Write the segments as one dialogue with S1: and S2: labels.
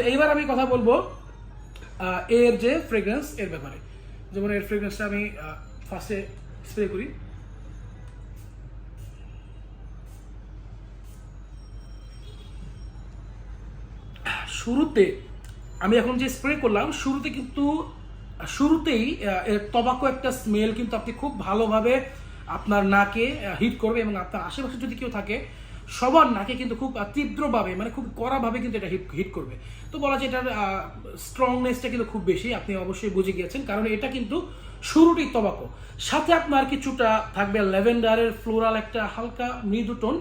S1: তো এইবার আমি কথা বলব এর যে ফ্রেগ্রেন্স এর ব্যাপারে। যেমন এর ফ্রেগ্রেন্সটা আমি ফার্স্টে স্প্রে করি। শুরুতে, আমি এখন যে স্প্রে করলাম, শুরুতে কিন্তু, শুরুতেই এর তবাকো একটা স্মেল কিন্তু আপনি খুব ভালোভাবে আপনার নাকে হিট করবে এবং আপনার আশেপাশে যদি কেউ থাকে সবার নাকে কিন্তু খুব তীব্রভাবে মানে খুব কড়াভাবে কিন্তু এটা হিট হিট করবে। তো বলা যায় এটার স্ট্রংনেসটা কিন্তু খুব বেশি, আপনি অবশ্যই বুঝে গিয়েছেন, কারণ এটা কিন্তু শুরুটি তবাকো। সাথে আপনার কিছুটা থাকবে ল্যাভেন্ডারের ফ্লোরাল একটা হালকা মৃদু টোন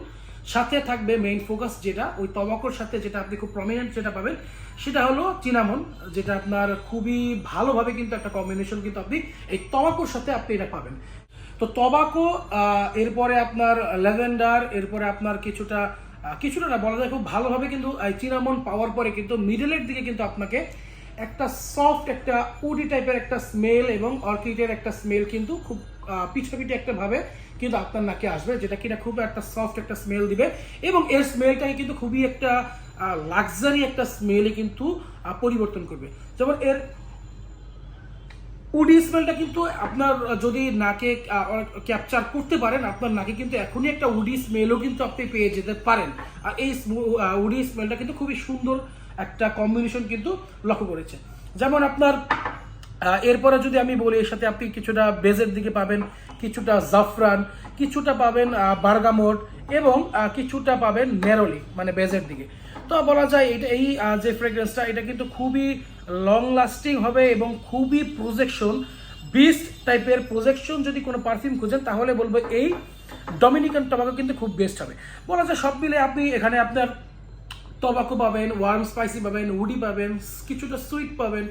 S1: সাথে থাকবে মেইন ফোকাস যেটা, ওই তবাকোর সাথে যেটা আপনি খুব প্রমিনেন্ট যেটা পাবেন, সেটা হলো চিনামন যেটা আপনার খুবই ভালোভাবে কিন্তু একটা কম্বিনেশন কিন্তু আপনি এই তবাকোর সাথে আপনি এটা পাবেন। তো তবাকো এরপরে আপনার ল্যাভেন্ডার এরপরে আপনার কিছুটা কিছুটা না বলা যায় খুব ভালোভাবে কিন্তু চিনামন পাওয়ার পরে কিন্তু মিডলের দিকে কিন্তু আপনাকে একটা সফট একটা উডি টাইপের একটা স্মেল এবং অর্কিডের একটা স্মেল কিন্তু খুব আহ, পিছে পিঠে একটা ভাবে কিন্তু আপনার নাকে আসবে যেটা কিনা খুব একটা সফট একটা স্মেল দিবে এবং এর স্মেলটাকে কিন্তু খুবই একটা লাক্সারি একটা স্মেলে কিন্তু পরিবর্তন করবে। যেমন এর উডি স্মেলটা কিন্তু আপনার, যদি নাকে ক্যাপচার করতে পারেন, আপনার নাকে কিন্তু এখনই একটা উডি স্মেলও কিন্তু আপনি পেয়ে যেতে পারেন। আর এই উডি স্মেলটা কিন্তু খুবই সুন্দর একটা কম্বিনেশন কিন্তু লক্ষ্য করেছে। যেমন আপনার এরপরে যদি আমি বলি, এর সাথে আপনি কিছুটা বেজের দিকে পাবেন, কিছুটা জাফরান, কিছুটা পাবেন বার্গামোট এবং কিছুটা পাবেন নেরোলি মানে বেজের দিকে। তো বলা যায় এটা এই যে ফ্রেগ্রেন্সটা এটা কিন্তু খুবই লং লাস্টিং হবে এবং খুবই প্রজেকশন বিস্ট টাইপের প্রজেকশন যদি কোনো পারফিউম খুঁজেন, তাহলে বলব এই ডমিনিকান টবাকো কিন্তু খুব বেস্ট হবে। বলা যায় সব মিলে আপনি এখানে আপনার টবাকো পাবেন ওয়ার্ম স্পাইসি পাবেন উডি পাবেন, কিছুটা সুইট পাবেন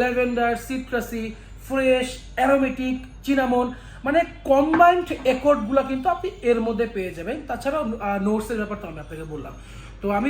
S1: lavender citrusy fresh aromatic cinnamon মানে কম্বাইন্ড একর্ডগুলো কিন্তু আপনি এর মধ্যে পেয়ে যাবেন। তাছাড়াও নোটসের ব্যাপারটা আমি আপনাকে বললাম। তো আমি